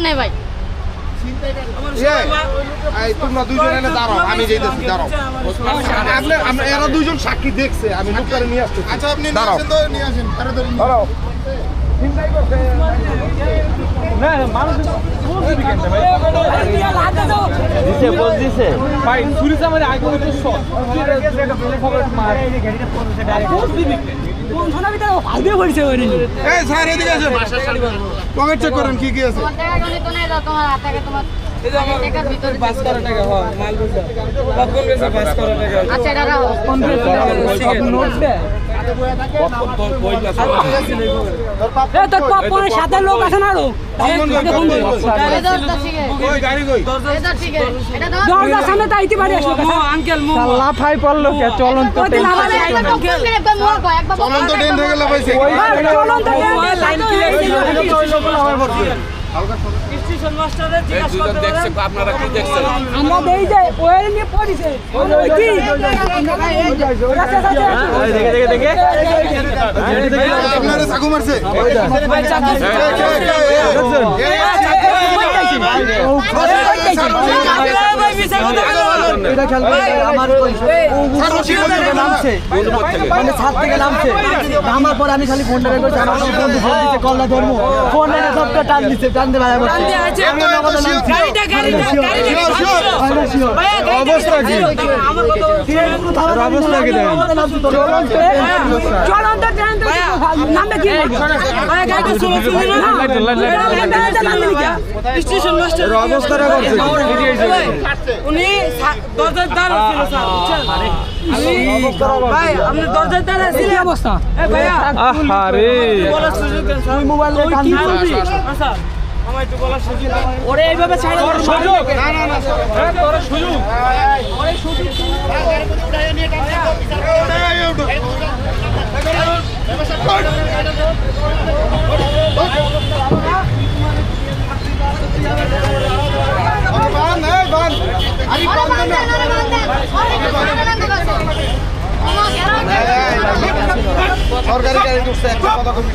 নাই ভাই। তোমরা দুইজন এনে দাঁড়াও আমি যেতেছি দাঁড়াও। এরা দুইজন সাক্ষী দেখছে আমি লোকটারে নিয়ে আসছি আচ্ছা আপনি দাঁড়াও। নিয়ে আসেন তাড়াতাড়ি নিয়ে দাঁড়াও দিছে বল দিছে এই স্যার এদিকে আসেন। পকেট চেক করেন কি কি আছে? তোমার টাকা গণিত নাই দাও তোমার হাত তোমার টাকার ভিতরে পাস করা টাকা হয় মাল বুঝা বাপ কোন গেছে পাস নোট দে সাথে লোক আছে না আরও? দরজার সামনে তাইতে পারি আঙ্কেল মো লাফাই পড়ল কে? চলন্ত চলন্ত ট্রেন থেকে লাফাইছে। চলন তো লাইন স্টেশন মাস্টারের জিজ্ঞাসা করতে দেখছে আমরা দেই যে ওই নিয়ে পড়িছে কি দেখে দেখে দেখে আপনারে চাকু মারছে নামছে মানে ছাদ থেকে নামছে নামার পর আমি খালি ফোনটা বের করছি আমার ফোন ফোন দিছে কল্লা ধর্ম ফোন এনে সবটা টান দিছে টান দিয়ে গাড়িটা গাড়িটা অবস্থা কি কি নামটা কি স্টেশন উনি অবস্থা ওরে এইভাবে ছাড়া সুযোগ না না না সুযোগ বান এই বান আরে আরে বান বান্ধে না আরে বান্ধে আরে বান্ধে কাছে আমার গেরাও সরকারি গাড়ি ঢুকছে একটা কথা কবি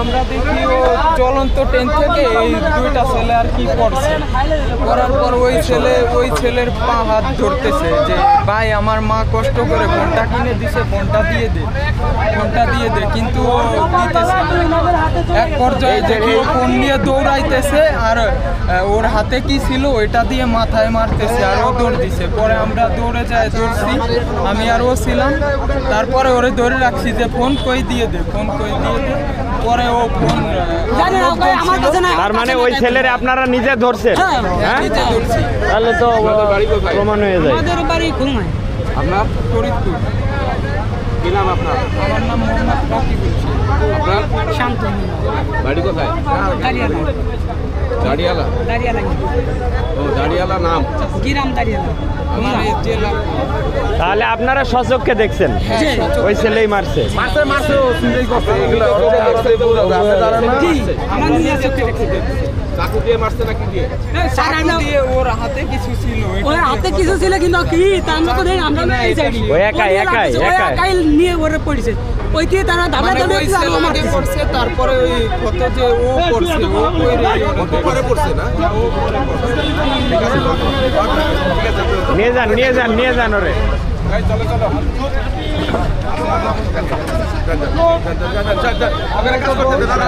আমরা দেখি ও চলন্ত ট্রেন থেকে এই দুইটা ছেলে আর কি করছে করার পর ওই ছেলে, ওই ছেলের পা হাত ধরতেছে যে, ভাই, আমার মা কষ্ট করে ফোনটা কিনে দিছে, ফোনটা দিয়ে দে, ফোনটা দিয়ে দে কিন্তু ও দিতেছে। এক পর্যায়ে ও ফোন নিয়ে দৌড়াইতেছে আর ওর হাতে কি ছিল ওইটা দিয়ে মাথায় মারতেছে আর ও দৌড় দিছে। পরে আমরা দৌড়ে যাই দৌড়ছি। আমি আর ও ছিলাম। তারপরে ওরে ধরে রাখছি যে ফোন কই দিয়ে দে ফোন কই দিয়ে দে। পরে ও ফোন আহ, জানি না ভাই আমার কাছে না তার মানে ওই ছেলের আপনারা নিজে ধরছেন? হ্যাঁ নিজে ধরছি। তাহলে তো প্রমাণ হয়ে যায়। আমাদের বাড়ি খুলনায়। আপনার? ফরিদপুর। কি নাম আপনার? আমার নাম মোহাম্মদ রাকিবুল। আপনার? শান্ত। বাড়ি কোথায়? দাঁড়িয়ালা। দাঁড়িয়ালা? দাঁড়িয়ালা। ও দাঁড়িয়ালা নাম? গিরাম দাঁড়িয়ালা। আমার এই জেলা তাহলে আপনারা সচক্ষে দেখছেন। ওই ছেলেই মারছে। চাকু দিয়ে নাকি দিয়ে? ওর হাতে কিছু ছিল ওর হাতে কিছু ছিল কিন্তু কি? তা আমরা তো দেখি আমরা একাই, একাই। একাই নিয়ে ওরে পড়েছে। ওই দিয়ে তারা মানে ধরে ওই ছেলে তারপরে ওই কত যে ও পড়ছে ও পরে পড়ছে না নিয়ে যান নিয়ে যান নিয়ে যান ওরে চলো চলো আগে করতে।